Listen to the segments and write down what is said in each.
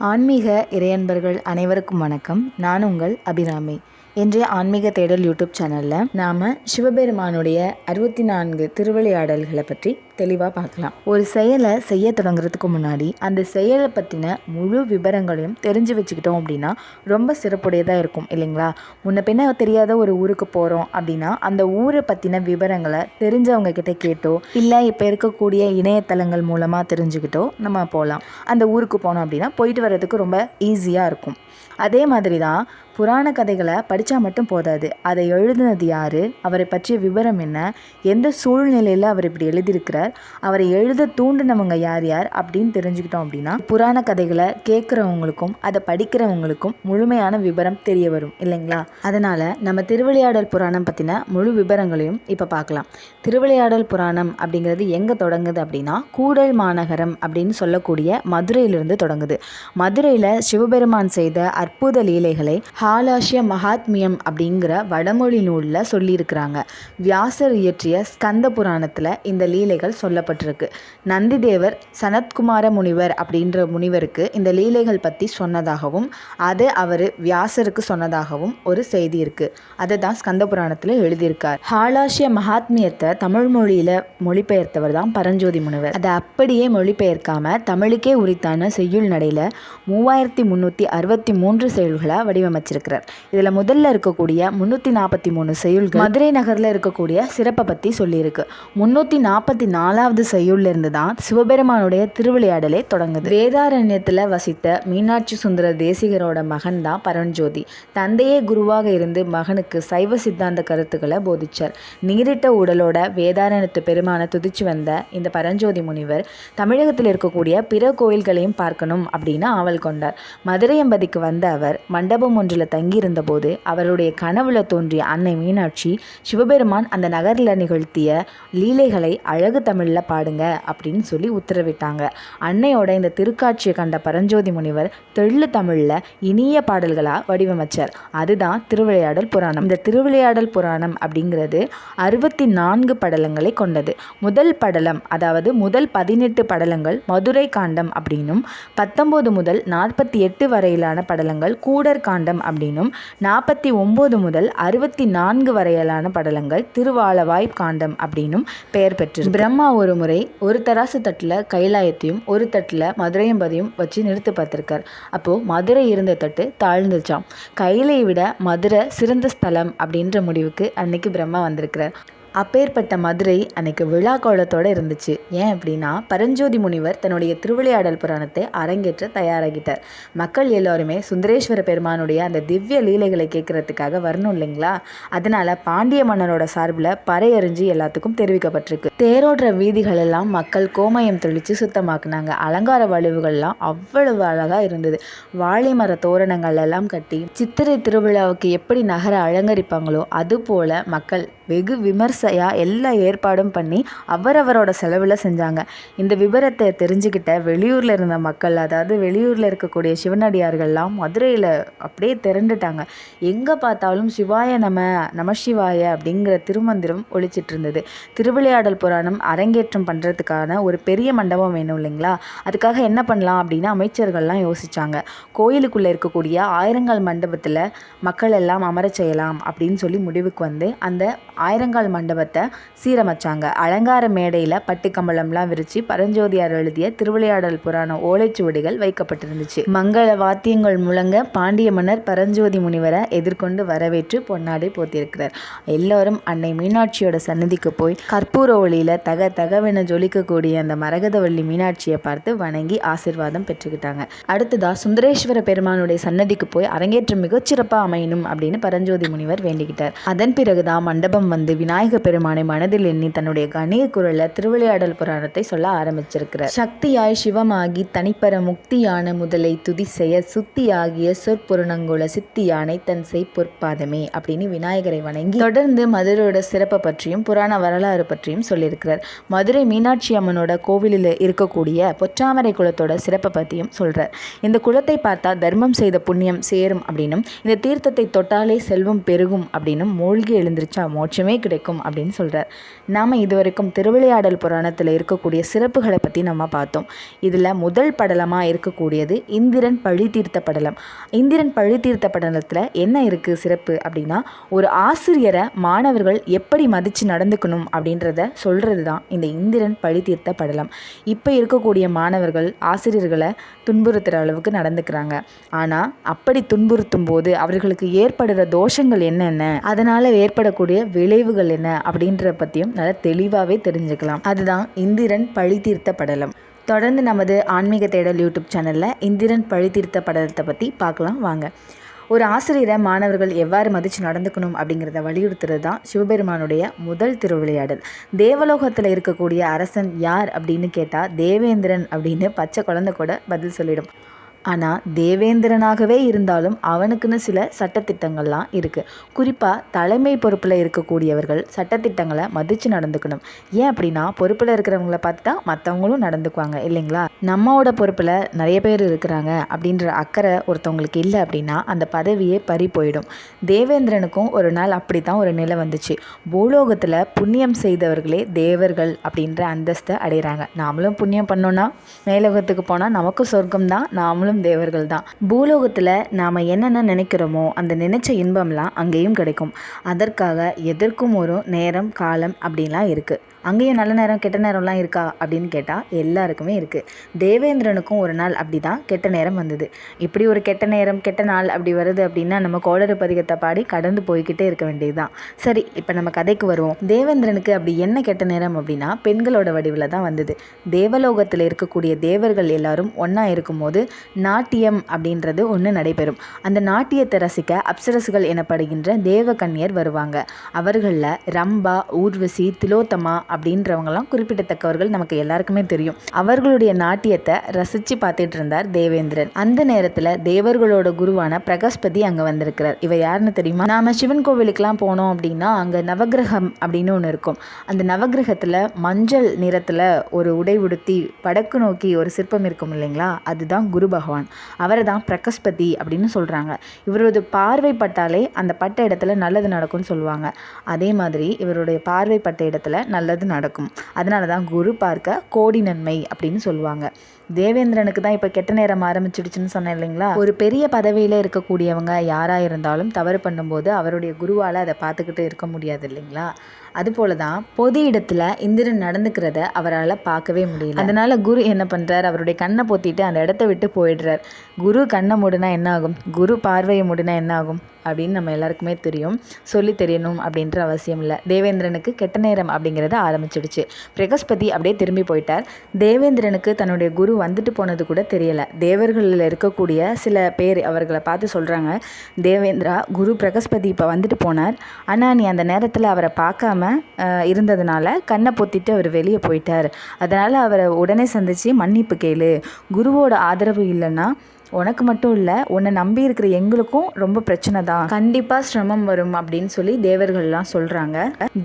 ஆன்மீக இறையன்பர்கள் அனைவருக்கும் வணக்கம். நான் உங்கள் அபிராமி. இன்றைய ஆன்மீக தேடல் யூடியூப் சேனலில் நாம் சிவபெருமானுடைய அறுபத்தி நான்கு திருவிளையாடல்களை பற்றி தெளிவாக பார்க்கலாம். ஒரு செயலை செய்ய தொடங்குறதுக்கு முன்னாடி அந்த செயலை பற்றின முழு விவரங்களையும் தெரிஞ்சு வச்சுக்கிட்டோம் அப்படின்னா ரொம்ப சிறப்புடையதாக இருக்கும் இல்லைங்களா? முன்ன பின்ன தெரியாத ஒரு ஊருக்கு போகிறோம் அப்படின்னா அந்த ஊரை பற்றின விவரங்களை தெரிஞ்சவங்க கிட்ட கேட்டோ இல்லை இப்போ இருக்கக்கூடிய இணையதளங்கள் மூலமாக தெரிஞ்சுக்கிட்டோ நம்ம போகலாம் அந்த ஊருக்கு போனோம் அப்படின்னா போயிட்டு வர்றதுக்கு ரொம்ப ஈஸியாக இருக்கும். அதே மாதிரி தான் புராண கதைகளை படித்தா மட்டும் போதாது. அதை எழுதினது யார்? அவரை பற்றிய விவரம் என்ன? எந்த சூழ்நிலையில் அவர் இப்படி எழுதியிருக்கிறார்? அவரை எழுத தூண்டினவங்க யார் யார் அப்படின்னு தெரிஞ்சுக்கிட்டோம் அப்படின்னா புராண கதைகளை கேட்குறவங்களுக்கும் அதை படிக்கிறவங்களுக்கும் முழுமையான விவரம் தெரிய வரும் இல்லைங்களா? அதனால் நம்ம திருவிளையாடல் புராணம் பற்றின முழு விவரங்களையும் இப்போ பார்க்கலாம். திருவிளையாடல் புராணம் அப்படிங்கிறது எங்கே தொடங்குது அப்படின்னா கூடல் மாநகரம் அப்படின்னு சொல்லக்கூடிய மதுரையிலிருந்து தொடங்குது. மதுரையில் சிவபெருமான் செய்த அற்புத லீலைகளை காலாஷ்ய மகாத்மியம் அப்படிங்கிற வடமொழி நூலில் சொல்லியிருக்கிறாங்க. வியாசர் இயற்றிய ஸ்கந்த புராணத்தில் இந்த லீலைகள் சொல்லப்பட்டிருக்கு. நந்திதேவர் சனத்குமார முனிவர் அப்படின்ற முனிவருக்கு இந்த லீலைகள் பற்றி சொன்னதாகவும் அதை அவர் வியாசருக்கு சொன்னதாகவும் ஒரு செய்தி இருக்குது அதை தான் ஸ்கந்த புராணத்தில் எழுதியிருக்கார். ஹாலாஷ்ய மகாத்மியத்தை தமிழ் மொழியில் மொழிபெயர்த்தவர் தான் பரஞ்சோதி முனிவர். அதை அப்படியே மொழிபெயர்க்காம தமிழுக்கே உரித்தான செய்யுள் நடையில் மூவாயிரத்தி முந்நூற்றி அறுபத்தி மூன்று செயல்களை வடிவமைச்சிருக்கிறார் இதில் முதல்ல இருக்கக்கூடிய முந்நூற்றி நாற்பத்தி மூணு செய்யுள்கள் மதுரை நகரில் இருக்கக்கூடிய சிறப்பை பற்றி சொல்லியிருக்கு. முந்நூற்றி நாற்பத்தி நாலாவது செய்யுள்லேருந்து தான் சிவபெருமானுடைய திருவிளையாடலே தொடங்குது. வேதாரண்யத்தில் வசித்த மீனாட்சி சுந்தர தேசிகரோட மகன் தான் பரஞ்சோதி. தந்தையே குருவாக இருந்து மகனுக்கு சைவ சித்தாந்த கருத்துக்களை போதிச்சார். நீரிட்ட உடலோட வேதாரண்யத்து பெருமானை துதிச்சு வந்த இந்த பரஞ்சோதி முனிவர் தமிழகத்தில் இருக்கக்கூடிய பிற கோயில்களையும் பார்க்கணும் அப்படின்னு ஆவல் கொண்டார். மதுரையம்பதிக்கு வந்த அவர் மண்டபம் ஒன்றில் தங்கியிருந்தபோது அவருடைய கனவுல தோன்றிய அன்னை மீனாட்சி சிவபெருமான் அந்த நகரில் நிகழ்த்திய லீலைகளை அழகு தமிழில் பாடுங்க அப்படின்னு சொல்லி உத்தரவிட்டாங்க. அன்னையோட இந்த திருக்காட்சியை கண்ட பரஞ்சோதி முனிவர் தெள்ளு தமிழில் இனிய பாடல்களாக வடிவமைச்சார். அதுதான் திருவிளையாடல் புராணம். இந்த திருவிளையாடல் புராணம் அப்படிங்கிறது அறுபத்தி நான்கு படலங்களை கொண்டது. முதல் படலம் அதாவது முதல் பதினெட்டு படலங்கள் மதுரை காண்டம் அப்படின்னும் பத்தொம்போது முதல் நாற்பத்தி எட்டு வரையிலான படலங்கள் கூடர் காண்டம் அப்படின்னும் நாற்பத்தி ஒம்பது முதல் அறுபத்தி நான்கு வரையிலான படலங்கள் திருவாலவாய் காண்டம் அப்படின்னும் பெயர் பெற்று பிரம்மா ஒரு முறை ஒரு தராசு தட்டில் கைலாயத்தையும் ஒரு தட்டில் மதுரையம்பதியும் வச்சு நிறுத்தி பார்த்துருக்கார். அப்போது மதுரை இருந்த தட்டு தாழ்ந்துச்சாம். கையிலை விட மதுரை சிறந்த ஸ்தலம் அப்படின்ற முடிவுக்கு அன்னைக்கு பிரம்மா வந்திருக்கிறார். அப்பேற்பட்ட மதுரை அன்னைக்கு விழா கோலத்தோடு இருந்துச்சு. ஏன் அப்படின்னா பரஞ்சோதி முனிவர் தன்னுடைய திருவிளையாடல் புராணத்தை அரங்கேற்ற தயாராகிட்டார். மக்கள் எல்லோருமே சுந்தரேஸ்வர பெருமானுடைய அந்த திவ்ய லீலைகளை கேட்கறதுக்காக வரணும் இல்லைங்களா? அதனால பாண்டிய மன்னரோட சார்பில் பறையறிஞ்சு எல்லாத்துக்கும் தெரிவிக்கப்பட்டிருக்கு. தேரோடுற வீதிகள் எல்லாம் மக்கள் கோமயம் தெளித்து சுத்தமாக்குனாங்க. அலங்கார வளைவுகள்லாம் அவ்வளவு அழகாக இருந்தது. வாழை மர தோரணங்கள் எல்லாம் கட்டி சித்திரை திருவிழாவுக்கு எப்படி நகர அலங்கரிப்பாங்களோ அதுபோல மக்கள் வெகு விமர்சையாக எல்லா ஏற்பாடும் பண்ணி அவரவரோட செலவில் செஞ்சாங்க. இந்த விபரத்தை தெரிஞ்சுக்கிட்ட வெளியூரில் இருந்த மக்கள் அதாவது வெளியூரில் இருக்கக்கூடிய சிவனடியார்கள்லாம் மதுரையில் அப்படியே திரண்டுட்டாங்க. எங்கே பார்த்தாலும் சிவாய நம நமசிவாய அப்படிங்கிற திருமந்திரம் ஒழிச்சிட்டு இருந்தது. திருவிளையாடல் புராணம் அரங்கேற்றம் பண்ணுறதுக்கான ஒரு பெரிய மண்டபம் வேணும் இல்லைங்களா? அதுக்காக என்ன பண்ணலாம் அப்படின்னு அமைச்சர்கள்லாம் யோசிச்சாங்க. கோயிலுக்குள்ளே இருக்கக்கூடிய ஆயிரங்கால் மண்டபத்தில் மக்கள் எல்லாம் அமரச் செய்யலாம் அப்படின்னு சொல்லி முடிவுக்கு வந்து அந்த ஆயிரங்கால் மண்டபத்தை சீரமைச்சாங்க. அலங்கார மேடையில் பட்டு கம்பளம்லாம் விரித்து பரஞ்சோதியார் எழுதிய திருவிளையாடல் புராண ஓலைச்சுவடிகள் வைக்கப்பட்டிருந்துச்சு. மங்கள வாத்தியங்கள் முழங்க பாண்டிய மன்னர் பரஞ்சோதி முனிவரை எதிர்கொண்டு வரவேற்று பொன்னாடை போத்தியிருக்கிறார் எல்லோரும் அன்னை மீனாட்சியோட சன்னதிக்கு போய் கற்பூர ஒளியில் தக தகவென ஜொலிக்கக்கூடிய அந்த மரகதவள்ளி மீனாட்சியை பார்த்து வணங்கி ஆசிர்வாதம் பெற்றுக்கிட்டாங்க. அடுத்ததா சுந்தரேஸ்வர பெருமானுடைய சன்னதிக்கு போய் அரங்கேற்றம் மிகச்சிறப்பாக அமையணும் அப்படின்னு பரஞ்சோதி முனிவர் வேண்டிக்கிட்டார். அதன் பிறகுதான் மண்டபம் வந்து விநாயக பெருமானை மனதில் எண்ணி தன்னுடைய கணீர் குரலில் திருவிளையாடல் புராணத்தை சொல்ல ஆரம்பிச்சிருக்கிறார். சக்தியாய் சிவமாகி தனிப்பர முக்தியான முதலை துதி செய்ய சுத்தியாகிய சொற்புரணங்குல சித்தியானை தன் செய் பொற்பாதமே அப்படின்னு விநாயகரை வணங்கி தொடர்ந்து மதுரையோட சிறப்பை பற்றியும் புராண வரலாறு பற்றியும் சொல்லியிருக்கிறார். மதுரை மீனாட்சி அம்மனோட கோவிலில் இருக்கக்கூடிய பொற்றாமரை குளத்தோட சிறப்பை பற்றியும் சொல்கிறார் இந்த குளத்தை பார்த்தா தர்மம் செய்த புண்ணியம் சேரும் அப்படின்னும் இந்த தீர்த்தத்தை தொட்டாலே செல்வம் பெருகும் அப்படின்னும் மூழ்கி எழுந்திருச்சா மோட்சம். மோட்சமே கிடைக்கும் அப்படின்னு சொல்கிறார் நாம் இதுவரைக்கும் திருவிளையாடல் புராணத்தில் இருக்கக்கூடிய சிறப்புகளை பற்றி நம்ம பார்த்தோம். இதில் முதல் படலமாக இருக்கக்கூடியது இந்திரன் பழி தீர்த்த படலம். இந்திரன் பழி தீர்த்த படலத்தில் என்ன இருக்குது சிறப்பு அப்படின்னா ஒரு ஆசிரியரை மாணவர்கள் எப்படி மதித்து நடந்துக்கணும் அப்படின்றத சொல்கிறது தான் இந்த இந்திரன் பழி தீர்த்த படலம். இப்போ இருக்கக்கூடிய மாணவர்கள் ஆசிரியர்களை துன்புறுத்துகிற அளவுக்கு நடந்துக்கிறாங்க. ஆனால் அப்படி துன்புறுத்தும் போது அவர்களுக்கு ஏற்படுற தோஷங்கள் என்னென்ன? அதனால் ஏற்படக்கூடிய விளைவுகள் என்ன அப்படின்ற பற்றியும் நல்லா தெளிவாகவே தெரிஞ்சுக்கலாம். அதுதான் இந்திரன் பழி தீர்த்த படலம். தொடர்ந்து நமது ஆன்மீக தேடல் யூடியூப் சேனலில் இந்திரன் பழி தீர்த்த படலத்தை பற்றி பார்க்கலாம் வாங்க. ஒரு ஆசிரியரை மாணவர்கள் எவ்வாறு மதித்து நடந்துக்கணும் அப்படிங்கிறத வலியுறுத்துறது தான் சிவபெருமானுடைய முதல் திருவிளையாடல். தேவலோகத்தில் இருக்கக்கூடிய அரசன் யார் அப்படின்னு கேட்டால் தேவேந்திரன் அப்படின்னு பச்சை குழந்தை கூட பதில் சொல்லிடும். ஆனால் தேவேந்திரனாகவே இருந்தாலும் அவனுக்குன்னு சில சட்டத்திட்டங்கள்லாம் இருக்குது குறிப்பாக தலைமை பொறுப்பில் இருக்கக்கூடியவர்கள் சட்டத்திட்டங்களை மதித்து நடந்துக்கணும். ஏன் அப்படின்னா பொறுப்பில் இருக்கிறவங்கள பார்த்தா மற்றவங்களும் நடந்துக்குவாங்க இல்லைங்களா? நம்மளோட பொறுப்பில் நிறைய பேர் இருக்கிறாங்க அப்படின்ற அக்கறை ஒருத்தவங்களுக்கு இல்லை அப்படின்னா அந்த பதவியே பறி போயிடும். தேவேந்திரனுக்கும் ஒரு நாள் அப்படி தான் ஒரு நிலை வந்துச்சு. பூலோகத்தில் புண்ணியம் செய்தவர்களே தேவர்கள் அப்படின்ற அந்தஸ்தை அடைகிறாங்க நாமளும் புண்ணியம் பண்ணோன்னா மேலோகத்துக்கு போனால் நமக்கும் சொர்க்கம் தான் நாமளும் தேவர்கள் தான் பூலோகத்தில் நாம் என்னென்ன நினைக்கிறோமோ அந்த நினைச்ச இன்பம்லாம் அங்கேயும் கிடைக்கும். அதற்காக எதற்கும் ஒரு நேரம் காலம் அப்படின்லாம் இருக்குது அங்கேயும் நல்ல நேரம் கெட்ட நேரம்லாம் இருக்கா அப்படின்னு கேட்டால் எல்லாருக்குமே இருக்குது தேவேந்திரனுக்கும் ஒரு நாள் அப்படி தான் கெட்ட நேரம் வந்தது. இப்படி ஒரு கெட்ட நேரம் கெட்ட நாள் அப்படி வருது அப்படின்னா நம்ம கோளறு பதிகத்தை பாடி கடந்து போய்கிட்டே இருக்க வேண்டியது தான் சரி இப்போ நம்ம கதைக்கு வருவோம். தேவேந்திரனுக்கு அப்படி என்ன கெட்ட நேரம் அப்படின்னா பெண்களோட வடிவில் தான் வந்தது. தேவலோகத்தில் இருக்கக்கூடிய தேவர்கள் எல்லாரும் ஒன்றா இருக்கும்போது நாட்டியம் அப்படின்றது ஒன்று நடைபெறும். அந்த நாட்டியத்தை ரசிக்க அப்சரசுகள் எனப்படுகின்ற தேவ கன்னியர் வருவாங்க. அவர்களில் ரம்பா ஊர்வசி திலோத்தமா அப்படின்றவங்கலாம் குறிப்பிடத்தக்கவர்கள் நமக்கு எல்லாருக்குமே தெரியும். அவர்களுடைய நாட்டியத்தை ரசித்து பார்த்துட்டு இருந்தார் தேவேந்திரன். அந்த நேரத்தில் தேவர்களோட குருவான பிரகஸ்பதி அங்கே வந்திருக்கிறார். இவ யாருன்னு தெரியுமா? நாம சிவன் கோவிலுக்கெல்லாம் போனோம் அப்படின்னா அங்கே நவகிரகம் அப்படின்னு ஒன்று இருக்கும். அந்த நவகிரகத்தில் மஞ்சள் நிறத்தில் ஒரு உடை உடுத்தி வடக்கு நோக்கி ஒரு சிற்பம் இருக்கும் இல்லைங்களா? அதுதான் குரு பகவான். அவரை தான் பிரகஸ்பதி அப்படின்னு சொல்கிறாங்க இவரது பார்வைப்பட்டாலே அந்த பட்ட இடத்துல நல்லது நடக்கும்னு சொல்லுவாங்க. அதே மாதிரி இவருடைய பார்வைப்பட்ட இடத்துல நல்லது நடக்கும். அதனால தான் குரு பார்க்க கோடி நன்மை அப்படின்னு சொல்லுவாங்க. தேவேந்திரனுக்கு தான் இப்போ கெட்ட நேரம் ஆரம்பிச்சிடுச்சுன்னு சொன்னேன் இல்லைங்களா? ஒரு பெரிய பதவியில் இருக்கக்கூடியவங்க யாராக இருந்தாலும் தவறு பண்ணும்போது அவருடைய குருவால் அதை பார்த்துக்கிட்டு இருக்க முடியாது இல்லைங்களா? அதுபோல தான் பொது இடத்துல இந்திரன் நடந்துக்கிறத அவரால் பார்க்கவே முடியல. அதனால குரு என்ன பண்ணுறார் அவருடைய கண்ணை பொத்திட்டு அந்த இடத்த விட்டு போயிடுறார். குரு கண்ணை மூடுனா என்ன ஆகும்? குரு பார்வையை மூடுனா என்ன ஆகும்? அப்படின்னு நம்ம எல்லாருக்குமே தெரியும். சொல்லி தெரியணும் அப்படின்ற அவசியம் இல்லை. தேவேந்திரனுக்கு கெட்ட நேரம் அப்படிங்கிறது ஆரம்பிச்சிடுச்சு. பிரகஸ்பதி அப்படியே திரும்பி போயிட்டார். தேவேந்திரனுக்கு தன்னுடைய குரு வந்துட்டு போனது கூட தெரியலை. தேவர்களில் இருக்கக்கூடிய சில பேர் அவர்களை பார்த்து சொல்கிறாங்க தேவேந்திரா குரு பிரகஸ்பதி இப்போ வந்துட்டு போனார். ஆனால் நீ அந்த நேரத்தில் அவரை பார்க்காம இருந்ததுனால கண்ணை பொத்திட்டு அவர் வெளியே போயிட்டார். அதனால் அவரை உடனே சந்தித்து மன்னிப்பு கேளு. குருவோட ஆதரவு இல்லைன்னா உனக்கு மட்டும் இல்லை உன்னை நம்பி இருக்கிற எங்களுக்கும் ரொம்ப பிரச்சனை தான். கண்டிப்பாக சிரமம் வரும் அப்படின்னு சொல்லி தேவர்கள்லாம் சொல்கிறாங்க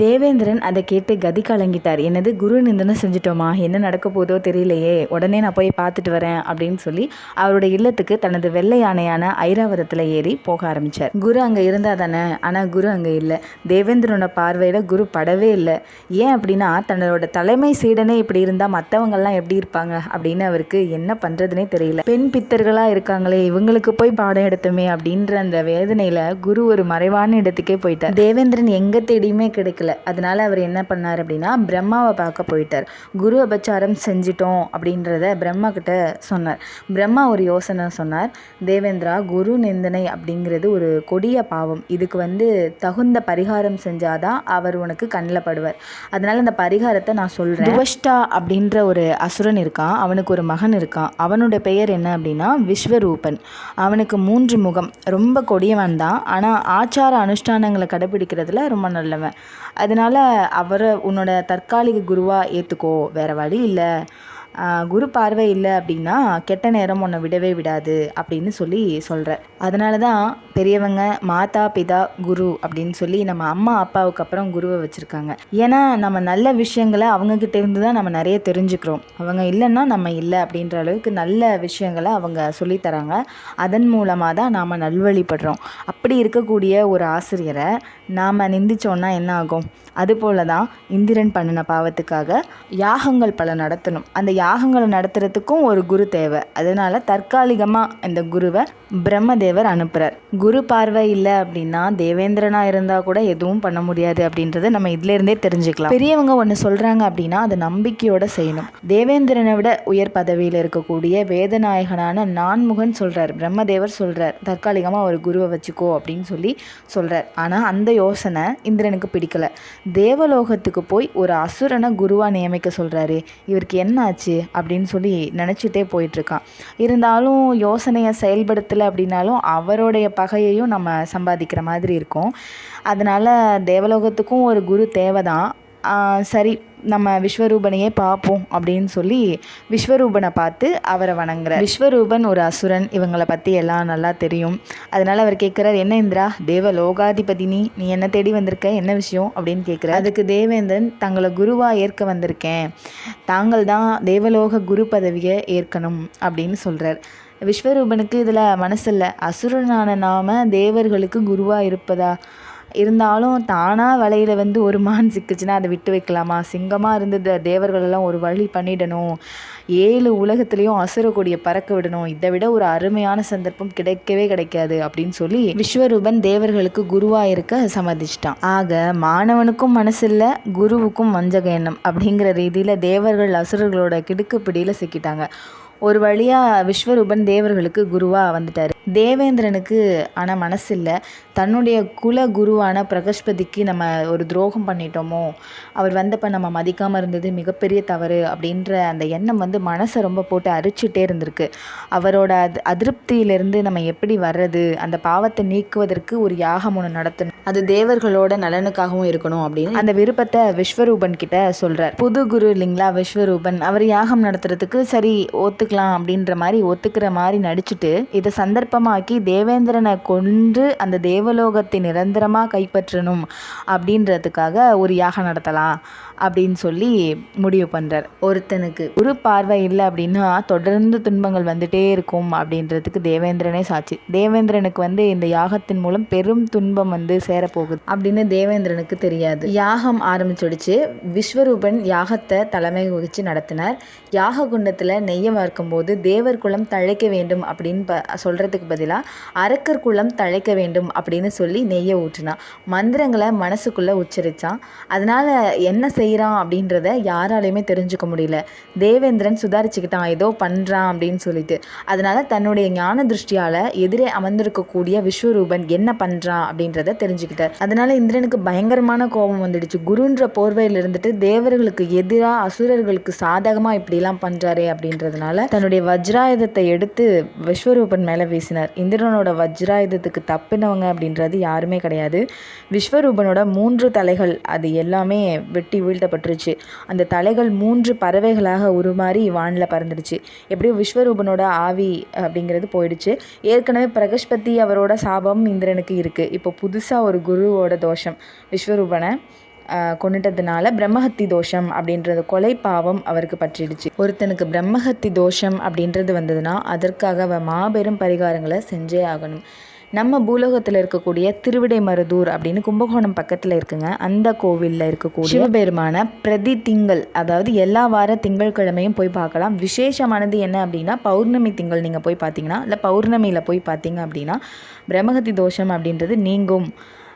தேவேந்திரன் அதை கேட்டு கதி கலங்கிட்டார். என்னது குரு நிந்தனை செஞ்சிட்டோமா? என்ன நடக்க போதோ தெரியலையே. உடனே நான் போய் பார்த்துட்டு வரேன் அப்படின்னு சொல்லி அவருடைய இல்லத்துக்கு தனது வெள்ளை யானையான ஐராவதத்தில் ஏறி போக ஆரம்பித்தார் குரு அங்கே இருந்தால் தானே? ஆனால் குரு அங்கே இல்லை. தேவேந்திரனோட பார்வையில் குரு படவே இல்லை. ஏன் அப்படின்னா தன்னோட தலைமை சீடனே இப்படி இருந்தால் மற்றவங்கள்லாம் எப்படி இருப்பாங்க அப்படின்னு அவருக்கு என்ன பண்ணுறதுனே தெரியல. பெண் பித்தர்களாக இருக்காங்களே இவங்களுக்கு போய் பாடம் எடுத்தோமே அப்படின்ற அந்த வேதனையில் குரு ஒரு மறைவான இடத்துக்கே போயிட்டார். தேவேந்திரன் எங்கே தேடியுமே கிடைக்கல. அதனால அவர் என்ன பண்ணார் அப்படின்னா பிரம்மாவை பார்க்க போயிட்டார். குரு அபச்சாரம் செஞ்சிட்டோம் அப்படின்றத பிரம்மா கிட்ட சொன்னார். பிரம்மா ஒரு யோசனை சொன்னார் தேவேந்திரா குரு நிந்தனை அப்படிங்கிறது ஒரு கொடிய பாவம். இதுக்கு வந்து தகுந்த பரிகாரம் செஞ்சாதான் அவர் உனக்கு கண்ணில் படுவார். அதனால அந்த பரிகாரத்தை நான் சொல்கிறேன் துவஷ்டா அப்படின்ற ஒரு அசுரன் இருக்கான். அவனுக்கு ஒரு மகன் இருக்கான். அவனோட பெயர் என்ன அப்படின்னா விஸ்வரூபன். அவனுக்கு மூன்று முகம். ரொம்ப கொடியவன் தான். ஆனால் ஆச்சார அனுஷ்டானங்களை கடைபிடிக்கிறதுல ரொம்ப நல்லவன். அதனால் அவரை உன்னோட தற்காலிக குருவாக ஏற்றுக்கோ வேறு வழி இல்லை. குரு பார்வை இல்லை அப்படின்னா கெட்ட நேரம் உன்னை விடவே விடாது அப்படின்னு சொல்லி சொல்கிறார் அதனால தான் பெரியவங்க மாதா பிதா குரு அப்படின்னு சொல்லி நம்ம அம்மா அப்பாவுக்கு அப்புறம் குருவை வச்சுருக்காங்க. ஏன்னா நம்ம நல்ல விஷயங்களை அவங்கக்கிட்ட இருந்து தான் நம்ம நிறைய தெரிஞ்சுக்கிறோம். அவங்க இல்லைன்னா நம்ம இல்லை அப்படின்ற அளவுக்கு நல்ல விஷயங்களை அவங்க சொல்லித்தராங்க. அதன் மூலமாக தான் நாம் நல்வழிப்படுறோம். அப்படி இருக்கக்கூடிய ஒரு ஆசிரியரை நாம் நிந்திச்சோன்னா என்ன ஆகும்? அதுபோல தான் இந்திரன் பண்ணின பாவத்துக்காக யாகங்கள் பல நடத்தணும். அந்த யாகங்களை நடத்துறதுக்கும் ஒரு குரு தேவை. அதனால தற்காலிகமாக இந்த குருவை பிரம்மதேவர் அனுப்புகிறார் குரு பார்வை இல்லை அப்படின்னா தேவேந்திரனாக இருந்தால் கூட எதுவும் பண்ண முடியாது அப்படின்றத நம்ம இதுலேருந்தே தெரிஞ்சுக்கலாம். பெரியவங்க ஒன்று சொல்கிறாங்க அப்படின்னா அதை நம்பிக்கையோட செய்யணும். தேவேந்திரனை விட உயர் பதவியில் இருக்கக்கூடிய வேதநாயகனான நான்முகன் சொல்கிறார் பிரம்மதேவர் சொல்கிறார் தற்காலிகமாக ஒரு குருவை வச்சுக்கோ அப்படின்னு சொல்லி சொல்கிறார் ஆனால் அந்த யோசனை இந்திரனுக்கு பிடிக்கல. தேவலோகத்துக்கு போய் ஒரு அசுரனை குருவாக நியமிக்க சொல்கிறாரு இவருக்கு என்ன ஆச்சு? அப்படின்னு சொல்லி நினச்சிட்டே போயிட்டுருக்கான். இருந்தாலும் யோசனையை செயல்படுத்தலை அப்படின்னாலும் அவருடைய பகையையும் நம்ம சம்பாதிக்கிற மாதிரி இருக்கும். அதனால் தேவலோகத்துக்கும் ஒரு குரு தேவை தான் சரி நம்ம விஸ்வரூபனையே பார்ப்போம் அப்படின்னு சொல்லி விஸ்வரூபனை பார்த்து அவரை வணங்குறார். விஸ்வரூபன் ஒரு அசுரன். இவங்களை பற்றி எல்லாம் நல்லா தெரியும். அதனால் அவர் கேட்குறார் என்ன இந்திரா? தேவ லோகாதிபதி நீ நீ என்ன தேடி வந்திருக்க? என்ன விஷயம்? அப்படின்னு கேட்குறார் அதுக்கு தேவேந்திரன் தங்களை குருவாக ஏற்க வந்திருக்கேன். தாங்கள் தான் தேவலோக குரு பதவியை ஏற்கணும். அப்படின்னு சொல்கிறார் விஸ்வரூபனுக்கு இதில் மனசில்லை அசுரனான நாம தேவர்களுக்கு குருவாக இருப்பதா? இருந்தாலும் தானாக வலையில் வந்து ஒரு மான் சிக்குச்சுன்னா அதை விட்டு வைக்கலாமா? சிங்கமாக இருந்தது தேவர்களெல்லாம் ஒரு வழி பண்ணிடணும். ஏழு உலகத்துலேயும் அசுர கொடியை பறக்க விடணும். இதை விட ஒரு அருமையான சந்தர்ப்பம் கிடைக்கவே கிடைக்காது அப்படின்னு சொல்லி விஸ்வரூபன் தேவர்களுக்கு குருவாக இருக்க சம்மதிச்சிட்டான். ஆக மாணவனுக்கும் மனசில்ல குருவுக்கும் வஞ்சக எண்ணம் அப்படிங்கிற ரீதியில் தேவர்கள் அசுரர்களோட கிடுக்கு பிடியில் சிக்கிட்டாங்க. ஒரு வழியாக விஸ்வரூபன் தேவர்களுக்கு குருவாக வந்துட்டார். தேவேந்திரனுக்கு ஆனால் மனசில்லை தன்னுடைய குல குருவான பிரகஸ்பதிக்கு நம்ம ஒரு துரோகம் பண்ணிட்டோமோ அவர் வந்தப்போ நம்ம மதிக்காமல் இருந்தது மிகப்பெரிய தவறு அப்படின்ற அந்த எண்ணம் வந்து மனசை ரொம்ப போட்டு அரிச்சுட்டே இருந்திருக்கு. அவரோட அது அதிருப்தியிலிருந்து நம்ம எப்படி வர்றது அந்த பாவத்தை நீக்குவதற்கு ஒரு யாகம் ஒன்று நடத்தணும். அது தேவர்களோட நலனுக்காகவும் இருக்கணும் அப்படின்னு அந்த விருப்பத்தை விஸ்வரூபன் கிட்ட சொல்கிறார் புது குரு இல்லைங்களா விஸ்வரூபன்? அவர் யாகம் நடத்துறதுக்கு சரி ஒத்துக்கலாம் அப்படின்ற மாதிரி ஒத்துக்கிற மாதிரி நடிச்சுட்டு இதை சந்தர்ப்பமாக்கி தேவேந்திரனை கொன்று அந்த தேவலோகத்தை நிரந்தரமாக கைப்பற்றணும் அப்படின்றதுக்காக ஒரு யாகம் நடத்தலாம் அப்படின்னு சொல்லி முடிவு பண்ணுறார் ஒருத்தனுக்கு குரு பார்வை இல்லை அப்படின்னா தொடர்ந்து துன்பங்கள் வந்துட்டே இருக்கும் அப்படின்றதுக்கு தேவேந்திரனே சாட்சி. தேவேந்திரனுக்கு வந்து இந்த யாகத்தின் மூலம் பெரும் துன்பம் வந்து சேரப்போகுது அப்படின்னு தேவேந்திரனுக்கு தெரியாது. யாகம் ஆரம்பிச்சிடுச்சு. விஸ்வரூபன் யாகத்தை தலைமை வகித்து நடத்தினார். யாக குண்டத்தில் நெய்ய வார்க்கும்போது தேவர் குலம் தழைக்க வேண்டும் அப்படின்னு ப சொல்கிறதுக்கு பதிலாக அரக்கர் குலம் தழைக்க வேண்டும் அப்படின்னு சொல்லி நெய்யை ஊற்றினான். மந்திரங்களை மனசுக்குள்ளே உச்சரித்தான் அதனால் என்ன செய்கிறான் அப்படின்றத யாராலையுமே தெரிஞ்சுக்க முடியல. தேவேந்திரன் சுதாரிச்சுக்கிட்டான். ஏதோ பண்ணுறான் அப்படின்னு சொல்லிட்டு. அதனால் தன்னுடைய ஞான திருஷ்டியால் எதிரே அமர்ந்திருக்கக்கூடிய விஸ்வரூபன் என்ன பண்ணுறான் அப்படின்றத தெரிஞ்சுக்கிட்டார். அதனால் இந்திரனுக்கு பயங்கரமான கோபம் வந்துடுச்சு. குருன்ற போர்வையில் இருந்துட்டு தேவர்களுக்கு எதிராக அசுரர்களுக்கு சாதகமாக இப்படிலாம் பண்ணுறாரே அப்படின்றதுனால தன்னுடைய வஜ்ராயுதத்தை எடுத்து விஸ்வரூபன் மேலே வீசினார். இந்திரனோட வஜ்ராயுதத்துக்கு தப்பினவங்க அப்படின்றது யாருமே கிடையாது. விஸ்வரூபனோட மூன்று தலைகள் அது எல்லாமே வெட்டி வீழ்த்தப்பட்டுருச்சு. அந்த தலைகள் மூன்று பறவைகளாக உருமாறி வானில் பறந்துடுச்சு. எப்படியும் விஸ்வரூபனோட ஆவி அப்படிங்கிறது போயிடுச்சு. ஏற்கனவே பிரகஸ்பதி அவரோட சாபம் இந்திரனுக்கு இருக்குது இப்போ புதுசாக ஒரு குருவோட தோஷம் விஸ்வரூபனை ஆஹ் கொன்னுட்டதுனால பிரம்மஹத்தி தோஷம் அப்படின்றது கொலை பாவம் அவருக்கு பற்றிடுச்சு. ஒருத்தனுக்கு பிரம்மஹத்தி தோஷம் அப்படின்றது வந்ததுன்னா அதற்காக அவன் மாபெரும் பரிகாரங்களை செஞ்சே ஆகணும். நம்ம பூலோகத்தில் இருக்கக்கூடிய திருவிடைமருதூர் அப்படின்னு கும்பகோணம் பக்கத்தில் இருக்குங்க. அந்த கோவிலில் இருக்கக்கூடிய சிவபெருமான பிரதி திங்கள் அதாவது எல்லா வார திங்கட்கிழமையும் போய் பார்க்கலாம். விசேஷமானது என்ன அப்படின்னா பௌர்ணமி திங்கள் நீங்கள் போய் பார்த்தீங்கன்னா இல்லை பௌர்ணமியில் போய் பார்த்தீங்க அப்படின்னா பிரம்மஹத்தி தோஷம் அப்படின்றது நீங்கும்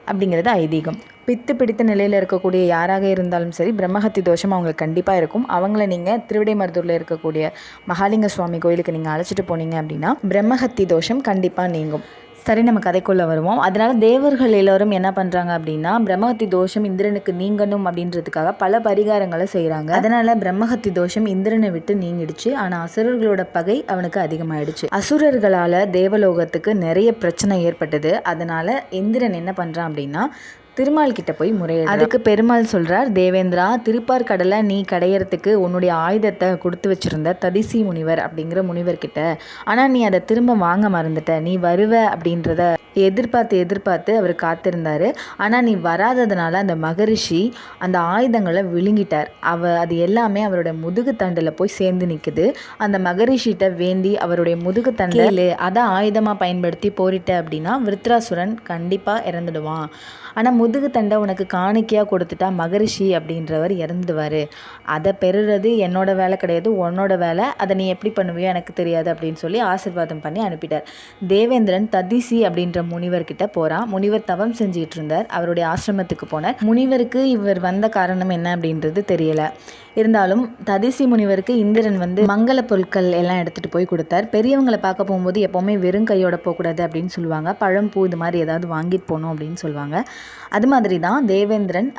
அப்படிங்கிறது ஐதீகம். பித்து பிடித்த நிலையில் இருக்கக்கூடிய யாராக இருந்தாலும் சரி பிரம்மஹத்தி தோஷம் அவங்களுக்கு கண்டிப்பாக இருக்கும். அவங்கள நீங்கள் திருவிடைமருதூரில் இருக்கக்கூடிய மகாலிங்க சுவாமி கோயிலுக்கு நீங்கள் அழைச்சிட்டு போனீங்க அப்படின்னா பிரம்மஹத்தி தோஷம் கண்டிப்பாக நீங்கும். சரி நம்ம கதைக்குள்ளே வருவோம். அதனால் தேவர்கள் எல்லோரும் என்ன பண்ணுறாங்க அப்படின்னா பிரம்மஹத்தி தோஷம் இந்திரனுக்கு நீங்கணும் அப்படின்றதுக்காக பல பரிகாரங்களை செய்கிறாங்க அதனால் பிரம்மஹத்தி தோஷம் இந்திரனை விட்டு நீங்கிடுச்சு. ஆனால் அசுரர்களோட பகை அவனுக்கு அதிகமாயிடுச்சு. அசுரர்களால் தேவலோகத்துக்கு நிறைய பிரச்சனை ஏற்பட்டது. அதனால் இந்திரன் என்ன பண்ணுறான் அப்படின்னா திருமால் கிட்ட போய் முறையிட அதுக்கு பெருமாள் சொல்கிறார் தேவேந்திரா திருப்பார் கடலை நீ கடையறதுக்கு உன்னுடைய ஆயுதத்தை கொடுத்து வச்சிருந்த ததிசி முனிவர் அப்படிங்கிற முனிவர்கிட்ட ஆனால் நீ அதை திரும்ப வாங்க மறந்துட்ட. நீ வருவ அப்படின்றத எதிர்பார்த்து எதிர்பார்த்து அவர் காத்திருந்தார். ஆனால் நீ வராததுனால அந்த மகரிஷி அந்த ஆயுதங்களை விழுங்கிட்டார். அவ அது எல்லாமே அவருடைய முதுகு தண்டில் போய் சேர்ந்து நிற்குது அந்த மகரிஷிகிட்ட வேண்டி அவருடைய முதுகு தண்டில் அதை ஆயுதமாக பயன்படுத்தி போரிட்ட அப்படின்னா விருத்ராசுரன் கண்டிப்பாக இறந்துடுவான். ஆனால் முதுகு தண்டை உனக்கு காணிக்கையாக கொடுத்துட்டா மகரிஷி அப்படின்றவர் இறந்துடுவார். அதை பெறுறது என்னோட வேலை கிடையாது உன்னோட வேலை. அதை நீ எப்படி பண்ணுவியோ எனக்கு தெரியாது அப்படின்னு சொல்லி ஆசிர்வாதம் பண்ணி அனுப்பிட்டார். தேவேந்திரன் ததிசி அப்படின்ற முனிவர்கிட்ட போகிறான் முனிவர் தவம் செஞ்சுக்கிட்டு இருந்தார். அவருடைய ஆசிரமத்துக்கு போனார். முனிவருக்கு இவர் வந்த காரணம் என்ன அப்படின்றது தெரியலை. இருந்தாலும் ததிசி முனிவருக்கு இந்திரன் வந்து மங்கள பொருட்கள் எல்லாம் எடுத்துகிட்டு போய் கொடுத்தார். பெரியவங்களை பார்க்க போகும்போது எப்போவுமே வெறும் கையோட போகக்கூடாது அப்படின்னு சொல்லுவாங்க. பழம் பூ இது மாதிரி ஏதாவது வாங்கிட்டு போகணும் அப்படின்னு சொல்லுவாங்க. அது மாதிரி தான் தேவேந்திரன்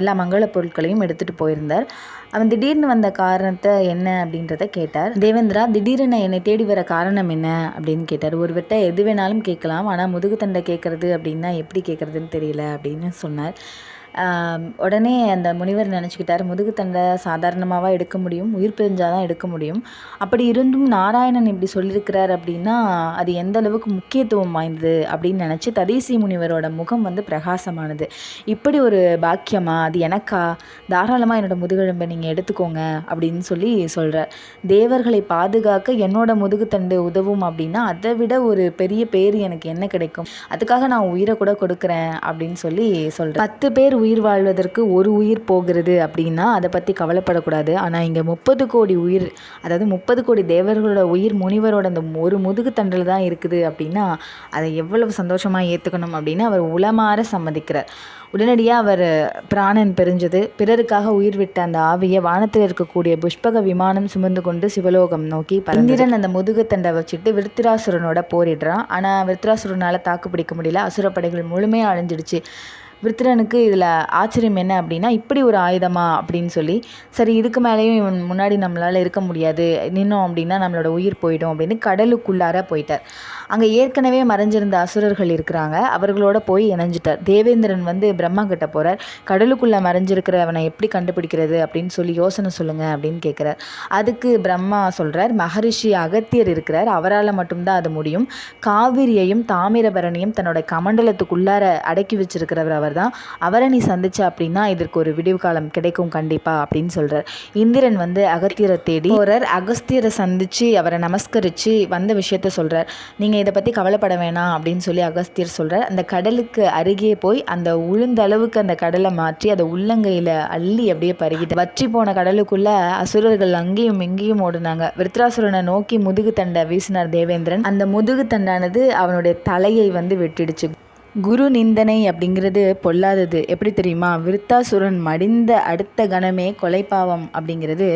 எல்லா மங்கள பொருட்களையும் எடுத்துகிட்டு போயிருந்தார். அவன் திடீர்னு வந்த காரணத்தை என்ன அப்படின்றத கேட்டார். தேவேந்திரா திடீர்னு என்னை தேடி வர காரணம் என்ன அப்படின்னு கேட்டார். ஒருவர்கிட்ட எது வேணாலும் கேட்கலாம் ஆனால் முதுகு தண்டை கேட்குறது அப்படின்னா எப்படி கேட்குறதுன்னு தெரியல அப்படின்னு சொன்னார். உடனே அந்த முனிவர் நினச்சிக்கிட்டார் முதுகுத்தண்டை சாதாரணமாகவா எடுக்க முடியும்? உயிர் பிரிஞ்சால் தான் எடுக்க முடியும்? அப்படி இருந்தும் நாராயணன் இப்படி சொல்லியிருக்கிறார் அப்படின்னா அது எந்த அளவுக்கு முக்கியத்துவம் வாய்ந்தது அப்படின்னு நினச்சி ததீசி முனிவரோட முகம் வந்து பிரகாசமானது. இப்படி ஒரு பாக்கியமா? அது எனக்கா? தாராளமாக என்னோடய முதுகெலும்பை நீங்கள் எடுத்துக்கோங்க அப்படின்னு சொல்லி சொல்கிறார் தேவர்களை பாதுகாக்க என்னோட முதுகுத்தண்டு உதவும் அப்படின்னா அதை விட ஒரு பெரிய பேர் எனக்கு என்ன கிடைக்கும்? அதுக்காக நான் உயிரை கூட கொடுக்குறேன் அப்படின்னு சொல்லி சொல்கிறேன் பத்து பேர் உயிர் வாழ்வதற்கு ஒரு உயிர் போகிறது அப்படின்னா அதை பற்றி கவலைப்படக்கூடாது. ஆனால் இங்கே முப்பது கோடி உயிர் அதாவது முப்பது கோடி தேவர்களோட உயிர் முனிவரோட அந்த ஒரு முதுகு தண்டில் தான் இருக்குது அப்படின்னா அதை எவ்வளவு சந்தோஷமாக ஏற்றுக்கணும் அப்படின்னு அவர் உளமாற சம்மதிக்கிறார். உடனடியாக அவர் பிராணன் பெரிஞ்சது. பிறருக்காக உயிர் விட்ட அந்த ஆவியை வானத்தில் இருக்கக்கூடிய புஷ்பக விமானம் சுமந்து கொண்டு சிவலோகம் நோக்கி பந்திரன் அந்த முதுகுத்தண்டை வச்சுட்டு விருத்திராசுரனோட போரிடுறான். ஆனால் விருத்திராசுரனால் தாக்கு பிடிக்க முடியல. அசுரப்படைகள் முழுமையாக அழிஞ்சிடுச்சு. விருத்திரனுக்கு இதில் ஆச்சரியம் என்ன அப்படின்னா இப்படி ஒரு ஆயுதமா அப்படின்னு சொல்லி சரி இதுக்கு மேலேயும் இவன் முன்னாடி நம்மளால் இருக்க முடியாது நின்னோம் அப்படின்னா நம்மளோட உயிர் போயிடும் அப்படின்னு கடலுக்குள்ளார போயிட்டார். அங்கே ஏற்கனவே மறைஞ்சிருந்த அசுரர்கள் இருக்கிறாங்க அவர்களோட போய் இணைஞ்சிட்டார். தேவேந்திரன் வந்து பிரம்மா கிட்ட போகிறார் கடலுக்குள்ளே மறைஞ்சிருக்கிறவனை எப்படி கண்டுபிடிக்கிறது அப்படின்னு சொல்லி யோசனை சொல்லுங்கள் அப்படின்னு கேட்குறார் அதுக்கு பிரம்மா சொல்கிறார் மகரிஷி அகத்தியர் இருக்கிறார் அவரால் மட்டும்தான் அது முடியும். காவிரியையும் தாமிரபரணியும் தன்னோட கமண்டலத்துக்குள்ளார அடக்கி வச்சிருக்கிறவர் அவர் தான் அவரை நீ சந்திச்ச அப்படின்னா இதற்கு ஒரு விடிவு காலம் கிடைக்கும் கண்டிப்பாக அப்படின்னு சொல்கிறார் இந்திரன் வந்து அகத்தியரை தேடி போகிறார் அகஸ்தியரை சந்தித்து அவரை நமஸ்கரித்து வந்த விஷயத்த சொல்கிறார் நீங்கள் இதை பற்றி கவலைப்பட வேணாம் அப்படின்னு சொல்லி அகஸ்தியர் சொல்கிறார் அந்த கடலுக்கு அருகே போய் அந்த உளுந்த அளவுக்கு அந்த கடலை மாற்றி அதை உள்ளங்கையில் அள்ளி அப்படியே பருகிட்டு வற்றி போன கடலுக்குள்ள அசுரர்கள் அங்கேயும் இங்கேயும் ஓடுனாங்க. விருத்ராசுரனை நோக்கி முதுகு தண்டை வீசினார் தேவேந்திரன். அந்த முதுகு தண்டானது அவனுடைய தலையை வந்து வெட்டிடுச்சு. குரு நிந்தனை அப்படிங்கிறது பொல்லாதது. எப்படி தெரியுமா? விருத்தாசுரன் மடிந்த அடுத்த கணமே கொலைப்பாவம் அப்படிங்கிறது